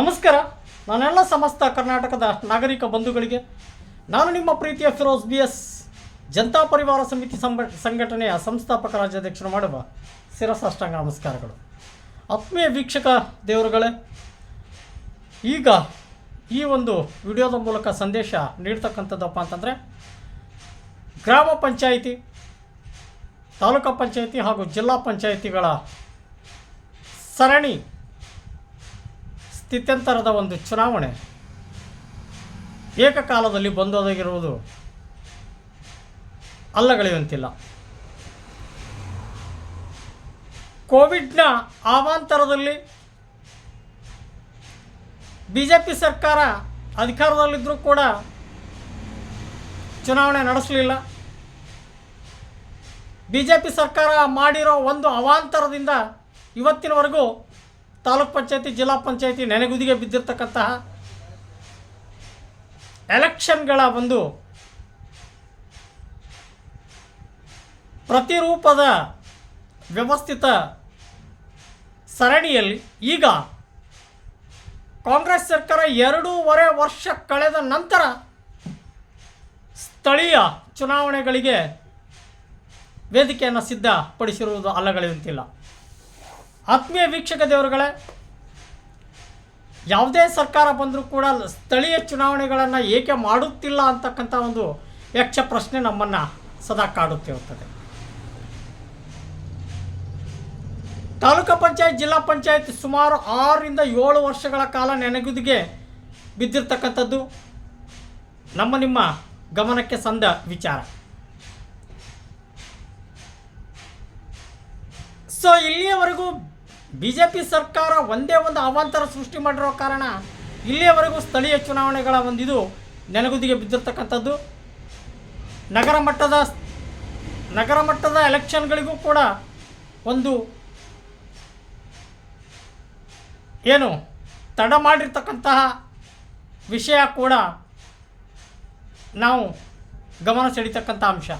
ನಮಸ್ಕಾರ. ನಾನೆಲ್ಲ ಸಮಸ್ತ ಕರ್ನಾಟಕದ ನಾಗರಿಕ ಬಂಧುಗಳಿಗೆ, ನಾನು ನಿಮ್ಮ ಪ್ರೀತಿಯ ಫಿರೋಜ್ ಬಿ ಎಸ್ ಜನತಾ ಪರಿವಾರ ಸಮಿತಿ ಸಂಘ ಸಂಘಟನೆಯ ಸಂಸ್ಥಾಪಕ ರಾಜ್ಯಾಧ್ಯಕ್ಷರು ಮಾಡುವ ಶಿರಸಾಷ್ಟಾಂಗ ನಮಸ್ಕಾರಗಳು. ಆತ್ಮೀಯ ವೀಕ್ಷಕ ದೇವರುಗಳೇ, ಈಗ ಈ ಒಂದು ವಿಡಿಯೋದ ಮೂಲಕ ಸಂದೇಶ ನೀಡ್ತಕ್ಕಂಥದ್ದಪ್ಪ ಅಂತಂದರೆ, ಗ್ರಾಮ ಪಂಚಾಯಿತಿ, ತಾಲೂಕು ಪಂಚಾಯಿತಿ ಹಾಗೂ ಜಿಲ್ಲಾ ಪಂಚಾಯಿತಿಗಳ ಸರಣಿ ಸ್ಥಿತ್ಯಂತರದ ಒಂದು ಚುನಾವಣೆ. ಏಕಕಾಲದಲ್ಲಿ ಬಂದೊದಗಿರುವುದು ಅಲ್ಲಗಳೆಯುವಂತಿಲ್ಲ. ಕೋವಿಡ್ನ ಆವಾಂತರದಲ್ಲಿ ಬಿ ಜೆ ಪಿ ಸರ್ಕಾರ ಅಧಿಕಾರದಲ್ಲಿದ್ದರೂ ಕೂಡ ಚುನಾವಣೆ ನಡೆಸಲಿಲ್ಲ. ಬಿ ಜೆ ಪಿ ಸರ್ಕಾರ ಮಾಡಿರೋ ಒಂದು ಅವಾಂತರದಿಂದ ಇವತ್ತಿನವರೆಗೂ ತಾಲೂಕ್ ಪಂಚಾಯತಿ, ಜಿಲ್ಲಾ ಪಂಚಾಯತಿ ನೆನೆಗುದಿಗೆ ಬಿದ್ದಿರ್ತಕ್ಕಂತಹ ಎಲೆಕ್ಷನ್ಗಳ ಒಂದು ಪ್ರತಿರೂಪದ ವ್ಯವಸ್ಥಿತ ಸರಣಿಯಲ್ಲಿ ಈಗ ಕಾಂಗ್ರೆಸ್ ಸರ್ಕಾರ ಎರಡೂವರೆ ವರ್ಷ ಕಳೆದ ನಂತರ ಸ್ಥಳೀಯ ಚುನಾವಣೆಗಳಿಗೆ ವೇದಿಕೆಯನ್ನು ಸಿದ್ಧಪಡಿಸಿರುವುದು ಅಲ್ಲಗಳೆಯುವಂತಿಲ್ಲ. ಆತ್ಮೀಯ ವೀಕ್ಷಕ ದೇವರುಗಳೇ, ಯಾವುದೇ ಸರ್ಕಾರ ಬಂದರೂ ಕೂಡ ಸ್ಥಳೀಯ ಚುನಾವಣೆಗಳನ್ನು ಏಕೆ ಮಾಡುತ್ತಿಲ್ಲ ಅಂತಕ್ಕಂಥ ಒಂದು ಯಕ್ಷ ಪ್ರಶ್ನೆ ನಮ್ಮನ್ನು ಸದಾ ಕಾಡುತ್ತಿರುತ್ತದೆ ತಾಲೂಕು ಪಂಚಾಯತ್, ಜಿಲ್ಲಾ ಪಂಚಾಯತ್ ಸುಮಾರು ಆರರಿಂದ ಏಳು ವರ್ಷಗಳ ಕಾಲ ನೆನೆಗುದಿಗೆ ಬಿದ್ದಿರ್ತಕ್ಕಂಥದ್ದು ನಮ್ಮ ನಿಮ್ಮ ಗಮನಕ್ಕೆ ಸಂದ ವಿಚಾರ. ಸೊ ಇಲ್ಲಿಯವರೆಗೂ ಬಿ ಜೆ ಪಿ ಸರ್ಕಾರ ಒಂದೇ ಒಂದು ಅವಾಂತರ ಸೃಷ್ಟಿ ಮಾಡಿರೋ ಕಾರಣ ಇಲ್ಲಿಯವರೆಗೂ ಸ್ಥಳೀಯ ಚುನಾವಣೆಗಳ ಒಂದಿದು ನೆನಗುದಿಗೆ ಬಿದ್ದಿರ್ತಕ್ಕಂಥದ್ದು. ನಗರ ಮಟ್ಟದ ನಗರ ಮಟ್ಟದ ಎಲೆಕ್ಷನ್ಗಳಿಗೂ ಕೂಡ ಒಂದು ಏನು ತಡ ಮಾಡಿರ್ತಕ್ಕಂತಹ ವಿಷಯ ಕೂಡ ನಾವು ಗಮನ ಸೆಳೀತಕ್ಕಂಥ ಅಂಶ.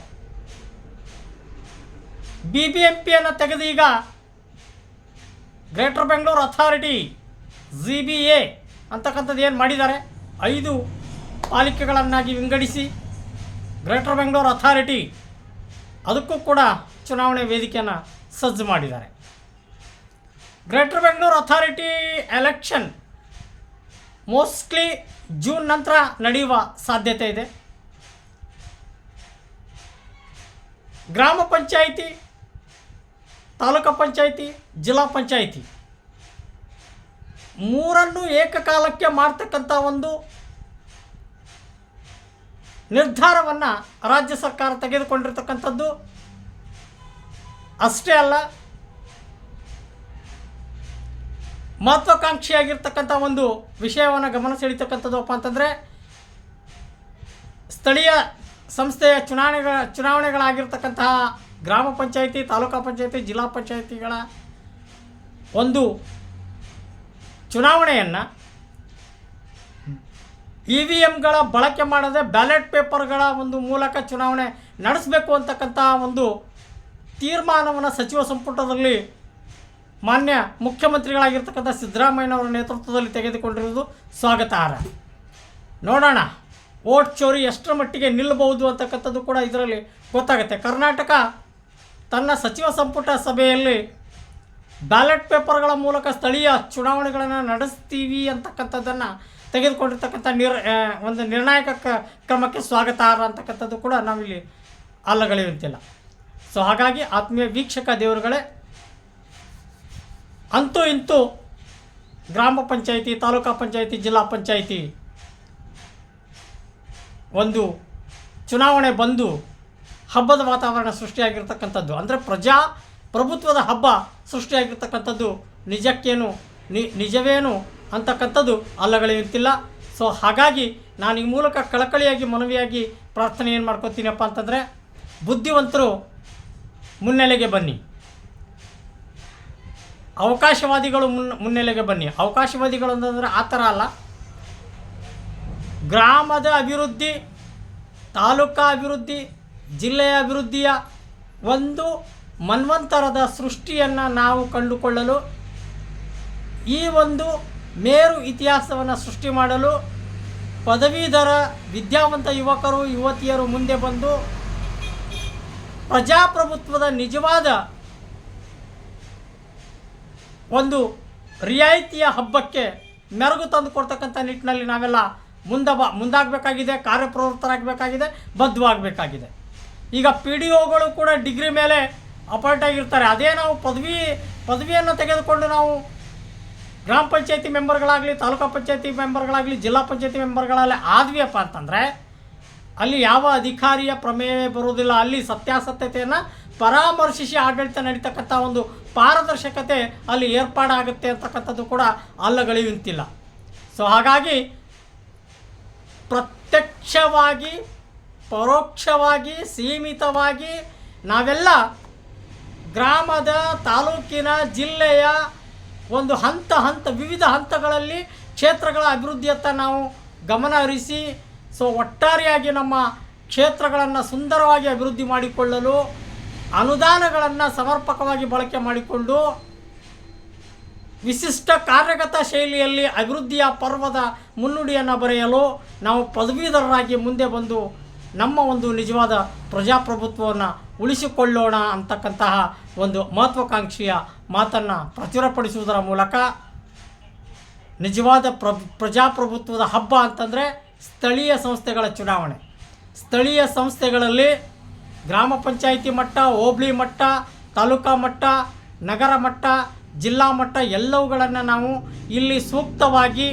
ಬಿ ಬಿ ಎಂ ಪಿಯನ್ನು ತೆಗೆದು ಈಗ greater Bengaluru authority G B A ಅಂತಕ್ಕಂಥದ್ದು ಏನು ಮಾಡಿದ್ದಾರೆ? ಐದು ಪಾಲಿಕೆಗಳನ್ನಾಗಿ ವಿಂಗಡಿಸಿ ಗ್ರೇಟರ್ ಬೆಂಗಳೂರು ಅಥಾರಿಟಿ ಅದಕ್ಕೂ ಕೂಡ ಚುನಾವಣೆ ವೇದಿಕೆಯನ್ನು ಸಜ್ಜು ಮಾಡಿದ್ದಾರೆ. Greater Bengaluru authority election mostly June ನಂತರ ನಡೆಯುವ ಸಾಧ್ಯತೆ ಇದೆ. ಗ್ರಾಮ ಪಂಚಾಯಿತಿ ತಾಲೂಕು ಪಂಚಾಯಿತಿ, ಜಿಲ್ಲಾ ಪಂಚಾಯಿತಿ. ಮೂರನ್ನು ಏಕಕಾಲಕ್ಕೆ ಮಾಡ್ತಕ್ಕಂಥ ಒಂದು ನಿರ್ಧಾರವನ್ನು ರಾಜ್ಯ ಸರ್ಕಾರ ತೆಗೆದುಕೊಂಡಿರ್ತಕ್ಕಂಥದ್ದು. ಅಷ್ಟೇ ಅಲ್ಲ, ಮಹತ್ವಾಕಾಂಕ್ಷಿಯಾಗಿರ್ತಕ್ಕಂಥ ಒಂದು ವಿಷಯವನ್ನು ಗಮನ ಸೆಳೀತಕ್ಕಂಥದ್ದಪ್ಪ ಅಂತಂದರೆ, ಸ್ಥಳೀಯ ಸಂಸ್ಥೆಯ ಚುನಾವಣೆಗಳ, ಚುನಾವಣೆಗಳಾಗಿರ್ತಕ್ಕಂತಹ ಗ್ರಾಮ ಪಂಚಾಯಿತಿ, ತಾಲೂಕಾ ಪಂಚಾಯಿತಿ, ಜಿಲ್ಲಾ ಪಂಚಾಯಿತಿಗಳ ಒಂದು ಚುನಾವಣೆಯನ್ನು ಇ ವಿ ಎಮ್ಗಳ ಬಳಕೆ ಮಾಡದೆ ಬ್ಯಾಲೆಟ್ ಪೇಪರ್ಗಳ ಒಂದು ಮೂಲಕ ಚುನಾವಣೆ ನಡೆಸಬೇಕು ಅಂತಕ್ಕಂಥ ಒಂದು ತೀರ್ಮಾನವನ್ನು ಸಚಿವ ಸಂಪುಟದಲ್ಲಿ ಮಾನ್ಯ ಮುಖ್ಯಮಂತ್ರಿಗಳಾಗಿರ್ತಕ್ಕಂಥ ಸಿದ್ದರಾಮಯ್ಯನವರ ನೇತೃತ್ವದಲ್ಲಿ ತೆಗೆದುಕೊಂಡಿರುವುದು ಸ್ವಾಗತಾರ್ಹ. ನೋಡೋಣ ಓಟ್ ಚೋರಿ ಎಷ್ಟರ ಮಟ್ಟಿಗೆ ನಿಲ್ಲಬಹುದು ಅಂತಕ್ಕಂಥದ್ದು ಕೂಡ ಇದರಲ್ಲಿ ಗೊತ್ತಾಗುತ್ತೆ. ಕರ್ನಾಟಕ ತನ್ನ ಸಚಿವ ಸಂಪುಟ ಸಭೆಯಲ್ಲಿ ಬ್ಯಾಲೆಟ್ ಪೇಪರ್ಗಳ ಮೂಲಕ ಸ್ಥಳೀಯ ಚುನಾವಣೆಗಳನ್ನು ನಡೆಸ್ತೀವಿ ಅಂತಕ್ಕಂಥದ್ದನ್ನು ತೆಗೆದುಕೊಂಡಿರ್ತಕ್ಕಂಥ ನಿರ್ ಒಂದು ನಿರ್ಣಾಯಕ ಕ್ರಮಕ್ಕೆ ಸ್ವಾಗತಾರ್ಹ ಅಂತಕ್ಕಂಥದ್ದು ಕೂಡ ನಾವಿಲ್ಲಿ ಅಲ್ಲಗಳೆಯುವಂತಿಲ್ಲ ಸೊ ಹಾಗಾಗಿ ಆತ್ಮೀಯ ವೀಕ್ಷಕ ದೇವರುಗಳೇ, ಅಂತೂ ಇಂತೂ ಗ್ರಾಮ ಪಂಚಾಯಿತಿ, ತಾಲೂಕಾ ಪಂಚಾಯಿತಿ, ಜಿಲ್ಲಾ ಪಂಚಾಯಿತಿ ಒಂದು ಚುನಾವಣೆ ಬಂದು ಹಬ್ಬದ ವಾತಾವರಣ ಸೃಷ್ಟಿಯಾಗಿರ್ತಕ್ಕಂಥದ್ದು. ಅಂದರೆ ಪ್ರಜಾ ಪ್ರಭುತ್ವದ ಹಬ್ಬ ಸೃಷ್ಟಿಯಾಗಿರ್ತಕ್ಕಂಥದ್ದು ನಿಜಕ್ಕೇನು, ನಿ, ನಿಜವೇನು ಅಂತಕ್ಕಂಥದ್ದು ಅಲ್ಲಗಳೆಯುತ್ತಿಲ್ಲ ಸೊ ಹಾಗಾಗಿ ನಾನು ಈ ಮೂಲಕ ಕಳಕಳಿಯಾಗಿ ಮನವಿಯಾಗಿ ಪ್ರಾರ್ಥನೆ ಏನು ಮಾಡ್ಕೋತೀನಪ್ಪ ಅಂತಂದರೆ, ಬುದ್ಧಿವಂತರು ಮುನ್ನೆಲೆಗೆ ಬನ್ನಿ. ಅವಕಾಶವಾದಿಗಳು ಮುನ್, ಮುನ್ನೆಲೆಗೆ ಬನ್ನಿ. ಅವಕಾಶವಾದಿಗಳು ಅಂತಂದರೆ ಆ ಥರ ಅಲ್ಲ. ಗ್ರಾಮದ ಅಭಿವೃದ್ಧಿ, ತಾಲೂಕಾ ಅಭಿವೃದ್ಧಿ ಜಿಲ್ಲೆಯ ಅಭಿವೃದ್ಧಿಯ ಒಂದು ಮನ್ವಂತರದ ಸೃಷ್ಟಿಯನ್ನು ನಾವು ಕಂಡುಕೊಳ್ಳಲು, ಈ ಒಂದು ಮೇರು ಇತಿಹಾಸವನ್ನು ಸೃಷ್ಟಿ ಮಾಡಲು ಪದವೀಧರ ವಿದ್ಯಾವಂತ ಯುವಕರು, ಯುವತಿಯರು ಮುಂದೆ ಬಂದು ಪ್ರಜಾಪ್ರಭುತ್ವದ ನಿಜವಾದ ಒಂದು ರಿಯಾಯಿತಿಯ ಹಬ್ಬಕ್ಕೆ ಮೆರಗು ತಂದು ಕೊಡ್ತಕ್ಕಂಥ ನಿಟ್ಟಿನಲ್ಲಿ ನಾವೆಲ್ಲ ಮುಂದ ಮುಂದಾಗಬೇಕಾಗಿದೆ, ಕಾರ್ಯಪ್ರವೃತ್ತರಾಗಬೇಕಾಗಿದೆ, ಬದ್ಧವಾಗಬೇಕಾಗಿದೆ. ಈಗ ಪಿ ಡಿ ಒಗಳು ಕೂಡ ಡಿಗ್ರಿ ಮೇಲೆ ಅಪಾಯಿಂಟ್ ಆಗಿರ್ತಾರೆ. ಅದೇ ನಾವು ಪದವಿ, ಪದವಿಯನ್ನು ತೆಗೆದುಕೊಂಡು ನಾವು ಗ್ರಾಮ ಪಂಚಾಯತಿ ಮೆಂಬರ್ಗಳಾಗಲಿ, ತಾಲೂಕಾ ಪಂಚಾಯತಿ ಮೆಂಬರ್ಗಳಾಗಲಿ, ಜಿಲ್ಲಾ ಪಂಚಾಯತಿ ಮೆಂಬರ್ಗಳಲ್ಲಿ ಆದ್ವಿಯಪ್ಪ ಅಂತಂದರೆ ಅಲ್ಲಿ ಯಾವ ಅಧಿಕಾರಿಯ ಪ್ರಮೇಯ ಬರುವುದಿಲ್ಲ. ಅಲ್ಲಿ ಸತ್ಯಾಸತ್ಯತೆಯನ್ನು ಪರಾಮರ್ಶಿಸಿ ಆಡಳಿತ ನಡೀತಕ್ಕಂಥ ಒಂದು ಪಾರದರ್ಶಕತೆ ಅಲ್ಲಿ ಏರ್ಪಾಡಾಗುತ್ತೆ ಅಂತಕ್ಕಂಥದ್ದು ಕೂಡ ಅಲ್ಲಗಳಿಯುವಂತಿಲ್ಲ ಸೊ ಹಾಗಾಗಿ ಪ್ರತ್ಯಕ್ಷವಾಗಿ ಪರೋಕ್ಷವಾಗಿ, ಸೀಮಿತವಾಗಿ ನಾವೆಲ್ಲ ಗ್ರಾಮದ, ತಾಲೂಕಿನ, ಜಿಲ್ಲೆಯ ಒಂದು ಹಂತ ಹಂತ, ವಿವಿಧ ಹಂತಗಳಲ್ಲಿ ಕ್ಷೇತ್ರಗಳ ಅಭಿವೃದ್ಧಿಯತ್ತ ನಾವು ಗಮನ ಹರಿಸಿ, ಸೊ ಒಟ್ಟಾರೆಯಾಗಿ ನಮ್ಮ ಕ್ಷೇತ್ರಗಳನ್ನು ಸುಂದರವಾಗಿ ಅಭಿವೃದ್ಧಿ ಮಾಡಿಕೊಳ್ಳಲು, ಅನುದಾನಗಳನ್ನು ಸಮರ್ಪಕವಾಗಿ ಬಳಕೆ ಮಾಡಿಕೊಂಡು, ವಿಶಿಷ್ಟ ಕಾರ್ಯಗತ ಶೈಲಿಯಲ್ಲಿ ಅಭಿವೃದ್ಧಿಯ ಪರ್ವದ ಮುನ್ನುಡಿಯನ್ನು ಬರೆಯಲು ನಾವು ಪದವೀಧರರಾಗಿ ಮುಂದೆ ಬಂದು ನಮ್ಮ ಒಂದು ನಿಜವಾದ ಪ್ರಜಾಪ್ರಭುತ್ವವನ್ನು ಉಳಿಸಿಕೊಳ್ಳೋಣ ಅಂತಕ್ಕಂತಹ ಒಂದು ಮಹತ್ವಾಕಾಂಕ್ಷೆಯ ಮಾತನ್ನು ಪ್ರಚುರಪಡಿಸುವುದರ ಮೂಲಕ ನಿಜವಾದ ಪ್ರ ಪ್ರಜಾಪ್ರಭುತ್ವದ ಹಬ್ಬ ಅಂತಂದರೆ ಸ್ಥಳೀಯ ಸಂಸ್ಥೆಗಳ ಚುನಾವಣೆ. ಸ್ಥಳೀಯ ಸಂಸ್ಥೆಗಳಲ್ಲಿ ಗ್ರಾಮ ಪಂಚಾಯಿತಿ ಮಟ್ಟ, ಹೋಬಳಿ ಮಟ್ಟ, ತಾಲೂಕಾ ಮಟ್ಟ, ನಗರ ಮಟ್ಟ, ಜಿಲ್ಲಾ ಮಟ್ಟ ಎಲ್ಲವುಗಳನ್ನು ನಾವು ಇಲ್ಲಿ ಸೂಕ್ತವಾಗಿ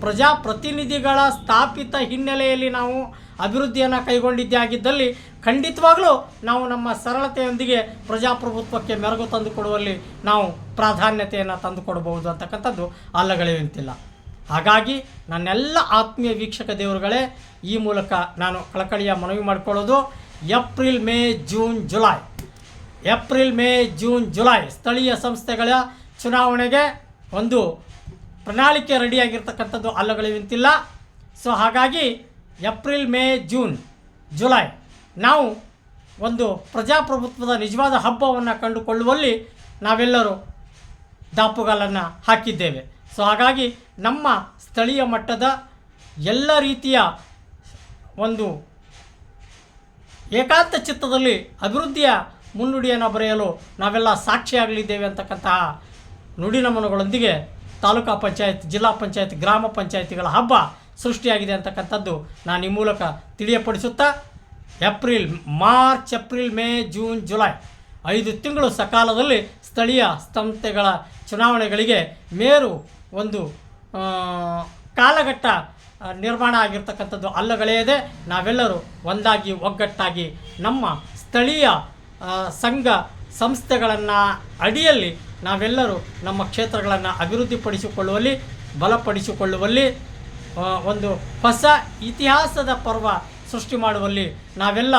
ಪ್ರಜಾಪ್ರತಿನಿಧಿಗಳ ಸ್ಥಾಪಿತ ಹಿನ್ನೆಲೆಯಲ್ಲಿ ನಾವು ಅಭಿವೃದ್ಧಿಯನ್ನು ಕೈಗೊಂಡಿದ್ದೇ ಆಗಿದ್ದಲ್ಲಿ ಖಂಡಿತವಾಗಲೂ ನಾವು ನಮ್ಮ ಸರಳತೆಯೊಂದಿಗೆ ಪ್ರಜಾಪ್ರಭುತ್ವಕ್ಕೆ ಮೆರುಗು ತಂದುಕೊಡುವಲ್ಲಿ ನಾವು ಪ್ರಾಧಾನ್ಯತೆಯನ್ನು ತಂದುಕೊಡಬಹುದು ಅಂತಕ್ಕಂಥದ್ದು ಅಲ್ಲಗಳೆಯುವಂತಿಲ್ಲ ಹಾಗಾಗಿ ನನ್ನೆಲ್ಲ ಆತ್ಮೀಯ ವೀಕ್ಷಕ ದೇವರುಗಳೇ, ಈ ಮೂಲಕ ನಾನು ಕಳಕಳಿಯ ಮನವಿ ಮಾಡಿಕೊಳ್ಳೋದು, April, May, June, July. April, May, June, July ಸ್ಥಳೀಯ ಸಂಸ್ಥೆಗಳ ಚುನಾವಣೆಗೆ ಒಂದು ಪ್ರಣಾಳಿಕೆ ರೆಡಿಯಾಗಿರ್ತಕ್ಕಂಥದ್ದು ಅಲ್ಲಗಳಿವಂತಿಲ್ಲ ಸೊ ಹಾಗಾಗಿ ಏಪ್ರಿಲ್, ಮೇ, ಜೂನ್, ಜುಲೈ. ನಾವು ಒಂದು ಪ್ರಜಾಪ್ರಭುತ್ವದ ನಿಜವಾದ ಹಬ್ಬವನ್ನು ಕಂಡುಕೊಳ್ಳುವಲ್ಲಿ ನಾವೆಲ್ಲರೂ ದಾಪುಗಾಲನ್ನು ಹಾಕಿದ್ದೇವೆ. ಸೊ ಹಾಗಾಗಿ ನಮ್ಮ ಸ್ಥಳೀಯ ಮಟ್ಟದ ಎಲ್ಲ ರೀತಿಯ ಒಂದು ಏಕಾಂತ ಚಿತ್ತದಲ್ಲಿ ಅಭಿವೃದ್ಧಿಯ ಮುನ್ನುಡಿಯನ್ನು ಬರೆಯಲು ನಾವೆಲ್ಲ ಸಾಕ್ಷಿಯಾಗಲಿದ್ದೇವೆ ಅಂತಕ್ಕಂತಹ ನುಡಿನಮನಗಳೊಂದಿಗೆ ತಾಲೂಕಾ ಪಂಚಾಯತ್, ಜಿಲ್ಲಾ ಪಂಚಾಯತ್, ಗ್ರಾಮ ಪಂಚಾಯತಿಗಳ ಹಬ್ಬ ಸೃಷ್ಟಿಯಾಗಿದೆ ಅಂತಕ್ಕಂಥದ್ದು ನಾನು ಈ ಮೂಲಕ ತಿಳಿಯಪಡಿಸುತ್ತಾ, April, March, April, May, June, July, ಐದು ತಿಂಗಳು ಸಕಾಲದಲ್ಲಿ ಸ್ಥಳೀಯ ಸಂಸ್ಥೆಗಳ ಚುನಾವಣೆಗಳಿಗೆ ಮೇರು ಒಂದು ಕಾಲಘಟ್ಟ ನಿರ್ಮಾಣ ಆಗಿರ್ತಕ್ಕಂಥದ್ದು ಅಲ್ಲಗಳೆಯದೆ ನಾವೆಲ್ಲರೂ ಒಂದಾಗಿ, ಒಗ್ಗಟ್ಟಾಗಿ ನಮ್ಮ ಸ್ಥಳೀಯ ಸಂಘ ಸಂಸ್ಥೆಗಳನ್ನು ಅಡಿಯಲ್ಲಿ ನಾವೆಲ್ಲರೂ ನಮ್ಮ ಕ್ಷೇತ್ರಗಳನ್ನು ಅಭಿವೃದ್ಧಿಪಡಿಸಿಕೊಳ್ಳುವಲ್ಲಿ, ಬಲಪಡಿಸಿಕೊಳ್ಳುವಲ್ಲಿ ಒಂದು ಹೊಸ ಇತಿಹಾಸದ ಪರ್ವ ಸೃಷ್ಟಿ ಮಾಡುವಲ್ಲಿ ನಾವೆಲ್ಲ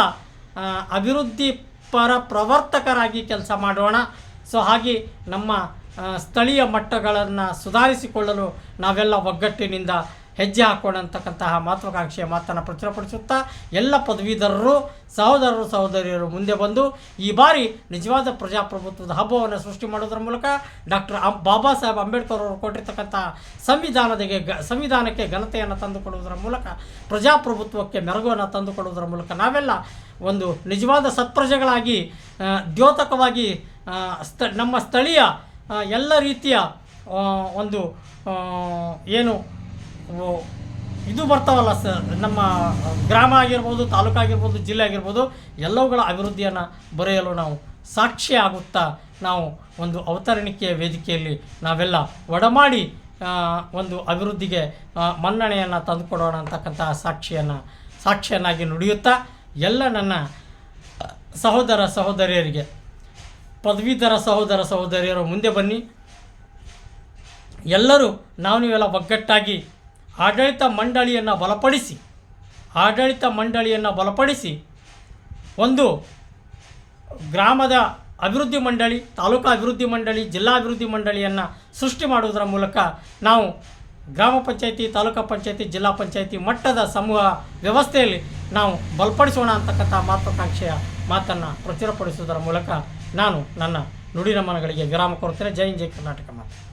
ಅಭಿವೃದ್ಧಿ ಪರ ಪ್ರವರ್ತಕರಾಗಿ ಕೆಲಸ ಮಾಡೋಣ. ಸೊ, ಹಾಗೆ ನಮ್ಮ ಸ್ಥಳೀಯ ಮಟ್ಟಗಳನ್ನು ಸುಧಾರಿಸಿಕೊಳ್ಳಲು ನಾವೆಲ್ಲ ಒಗ್ಗಟ್ಟಿನಿಂದ ಹೆಜ್ಜೆ ಹಾಕೋಣ ಅಂತಕ್ಕಂತಹ ಮಹತ್ವಾಕಾಂಕ್ಷೆಯ ಮಾತನ್ನು ಪ್ರಚುರಪಡಿಸುತ್ತಾ ಎಲ್ಲ ಪದವೀಧರರು, ಸಹೋದರರು, ಸಹೋದರಿಯರು ಮುಂದೆ ಬಂದು ಈ ಬಾರಿ ನಿಜವಾದ ಪ್ರಜಾಪ್ರಭುತ್ವದ ಹಬ್ಬವನ್ನು ಸೃಷ್ಟಿ ಮಾಡೋದರ ಮೂಲಕ ಡಾಕ್ಟರ್ ಬಾಬಾ ಸಾಹೇಬ್ ಅಂಬೇಡ್ಕರ್ ಅವರು ಕೊಟ್ಟಿರ್ತಕ್ಕಂಥ ಸಂವಿಧಾನದಿಗೆ ಗ ಸಂವಿಧಾನಕ್ಕೆ ಘನತೆಯನ್ನು ತಂದುಕೊಡುವುದರ ಮೂಲಕ, ಪ್ರಜಾಪ್ರಭುತ್ವಕ್ಕೆ ಮೆರಗುವನ್ನು ತಂದುಕೊಡುವುದರ ಮೂಲಕ ನಾವೆಲ್ಲ ಒಂದು ನಿಜವಾದ ಸತ್ಪ್ರಜೆಗಳಾಗಿ ದ್ಯೋತಕವಾಗಿ ಸ್ಥ ನಮ್ಮ ಸ್ಥಳೀಯ ಎಲ್ಲ ರೀತಿಯ ಒಂದು ಏನು ಇದು ಬರ್ತಾವಲ್ಲ ಸ ನಮ್ಮ ಗ್ರಾಮ ಆಗಿರ್ಬೋದು, ತಾಲೂಕು ಆಗಿರ್ಬೋದು, ಜಿಲ್ಲೆ ಆಗಿರ್ಬೋದು, ಎಲ್ಲವುಗಳ ಅಭಿವೃದ್ಧಿಯನ್ನು ಬರೆಯಲು ನಾವು ಸಾಕ್ಷಿ ಆಗುತ್ತಾ ನಾವು ಒಂದು ಅವತರಣಿಕೆಯ ವೇದಿಕೆಯಲ್ಲಿ ನಾವೆಲ್ಲ ಒಡಮಾಡಿ ಒಂದು ಅಭಿವೃದ್ಧಿಗೆ ಮನ್ನಣೆಯನ್ನು ತಂದುಕೊಡೋಣ ಅಂತಕ್ಕಂತಹ ಸಾಕ್ಷಿಯನ್ನು, ಸಾಕ್ಷಿಯನ್ನಾಗಿ ನುಡಿಯುತ್ತಾ ಎಲ್ಲ ನನ್ನ ಸಹೋದರ ಸಹೋದರಿಯರಿಗೆ, ಪದವೀಧರ ಸಹೋದರ ಸಹೋದರಿಯರು ಮುಂದೆ ಬನ್ನಿ. ಎಲ್ಲರೂ ನಾವು ನೀವೆಲ್ಲ ಒಗ್ಗಟ್ಟಾಗಿ ಆಡಳಿತ ಮಂಡಳಿಯನ್ನು ಬಲಪಡಿಸಿ, ಆಡಳಿತ ಮಂಡಳಿಯನ್ನು ಬಲಪಡಿಸಿ ಒಂದು ಗ್ರಾಮದ ಅಭಿವೃದ್ಧಿ ಮಂಡಳಿ, ತಾಲೂಕಾ ಅಭಿವೃದ್ಧಿ ಮಂಡಳಿ, ಜಿಲ್ಲಾ ಅಭಿವೃದ್ಧಿ ಮಂಡಳಿಯನ್ನು ಸೃಷ್ಟಿ ಮಾಡುವುದರ ಮೂಲಕ ನಾವು ಗ್ರಾಮ ಪಂಚಾಯತಿ, ತಾಲೂಕು ಪಂಚಾಯತಿ, ಜಿಲ್ಲಾ ಪಂಚಾಯತಿ ಮಟ್ಟದ ಸಮೂಹ ವ್ಯವಸ್ಥೆಯಲ್ಲಿ ನಾವು ಬಲಪಡಿಸೋಣ ಅಂತಕ್ಕಂಥ ಮಹತ್ವಾಕಾಂಕ್ಷೆಯ ಮಾತನ್ನು ಪ್ರಚುರಪಡಿಸುವುದರ ಮೂಲಕ ನಾನು ನನ್ನ ನುಡಿನಮನಗಳಿಗೆ ವಿರಾಮ ಕೊಡುತ್ತೇನೆ. ಜೈ ಜೈ ಕರ್ನಾಟಕ ಮಾತು.